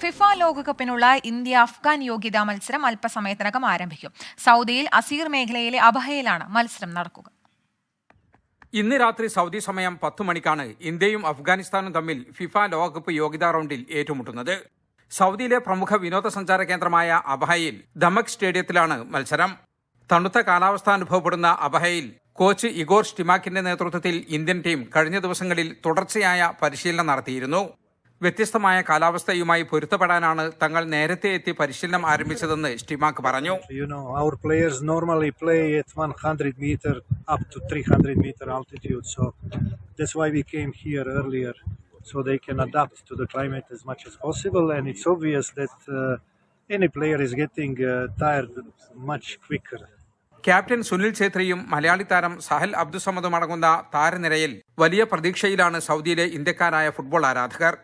FIFA ലോകകപ്പിനുള്ള India Afghan യോഗ്യതാ മത്സരം അല്പസമയത്തിനകം ആരംഭിക്കും. സൗദിയിൽ അസീർ മേഖലയിലെ അബഹയിലാണ് മത്സരം നടക്കുക. ഇന്ന് രാത്രി സൗദി സമയം പത്ത് മണിക്കാണ് ഇന്ത്യയും അഫ്ഗാനിസ്ഥാനും തമ്മിൽ ഫിഫ ലോകകപ്പ് യോഗ്യതാ റൗണ്ടിൽ ഏറ്റുമുട്ടുന്നത്. സൗദിയിലെ പ്രമുഖ വിനോദസഞ്ചാര കേന്ദ്രമായ അബഹയിൽ ദമക് സ്റ്റേഡിയത്തിലാണ് മത്സരം. തണുത്ത കാലാവസ്ഥ അനുഭവപ്പെടുന്ന അബഹയിൽ കോച്ച് ഇഗോർ സ്റ്റിമാക്കിന്റെ നേതൃത്വത്തിൽ ഇന്ത്യൻ ടീം കഴിഞ്ഞ ദിവസങ്ങളിൽ തുടർച്ചയായ പരിശീലനം നടത്തിയിരുന്നു. വ്യത്യസ്തമായ കാലാവസ്ഥയുമായി പൊരുത്തപ്പെടാനാണ് തങ്ങൾ നേരത്തെ എത്തി പരിശീലനം ആരംഭിച്ചതെന്ന് സ്റ്റിമാക്ക് പറഞ്ഞു You know, our players normally play at 100 meter up to 300 meter altitude, so that's why we came here earlier, so they can adapt to the climate as much as possible. And it's obvious that uh, any player is getting uh, tired much quicker. Captain Sunil ഛേത്രിയും Malayali താരം സഹൽ അബ്ദുസമദും അടങ്ങുന്ന താരനിരയിൽ വലിയ പ്രതീക്ഷയിലാണ് സൗദിയിലെ ഇന്ത്യക്കാരായ football ആരാധകർ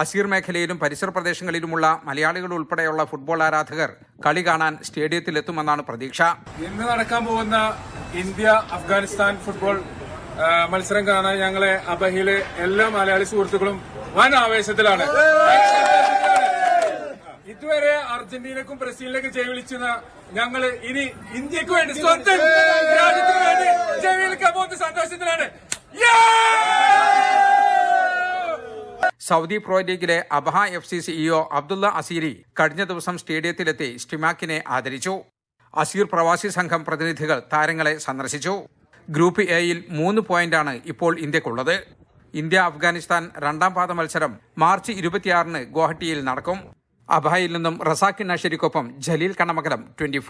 Asir മേഖലയിലും പരിസര പ്രദേശങ്ങളിലുമുള്ള മലയാളികൾ ഉൾപ്പെടെയുള്ള ഫുട്ബോൾ ആരാധകർ കളി കാണാൻ സ്റ്റേഡിയത്തിലെത്തുമെന്നാണ് പ്രതീക്ഷ. ഇന്ന് നടക്കാൻ പോകുന്ന ഇന്ത്യ അഫ്ഗാനിസ്ഥാൻ ഫുട്ബോൾ മത്സരം കാണാൻ ഞങ്ങളെ അബഹിലെ എല്ലാ മലയാളി സുഹൃത്തുക്കളും വൻ ആവേശത്തിലാണ്. ഇതുവരെ അർജന്റീനക്കും ബ്രസീലിനൊക്കെ ജയവിളിച്ചുന്ന ഞങ്ങൾ ഇനി ഇന്ത്യയ്ക്ക് വേണ്ടി സ്വന്തം രാജ്യത്തിന് വേണ്ടി ജയവിളിക്കാൻ പോകുന്ന സന്തോഷത്തിലാണ്. സൗദി പ്രോ ലീഗിലെ Abha F C CEO Abdullah Asiri കഴിഞ്ഞ ദിവസം സ്റ്റേഡിയത്തിലെത്തി സ്റ്റിമാക്കിനെ ആദരിച്ചു. അസീർ പ്രവാസി സംഘം പ്രതിനിധികൾ താരങ്ങളെ സന്ദർശിച്ചു. ഗ്രൂപ്പ് എയിൽ മൂന്ന് പോയിന്റാണ് ഇപ്പോൾ ഇന്ത്യക്കുള്ളത്. ഇന്ത്യ അഫ്ഗാനിസ്ഥാൻ രണ്ടാം പാദ മത്സരം മാർച്ച് ഇരുപത്തിയാറിന് ഗുവാഹട്ടിയിൽ നടക്കും. അബഹയിൽ നിന്നും റസാഖിൻ നഷരിക്കൊപ്പം ജലീൽ കണമകലം ട്വന്റി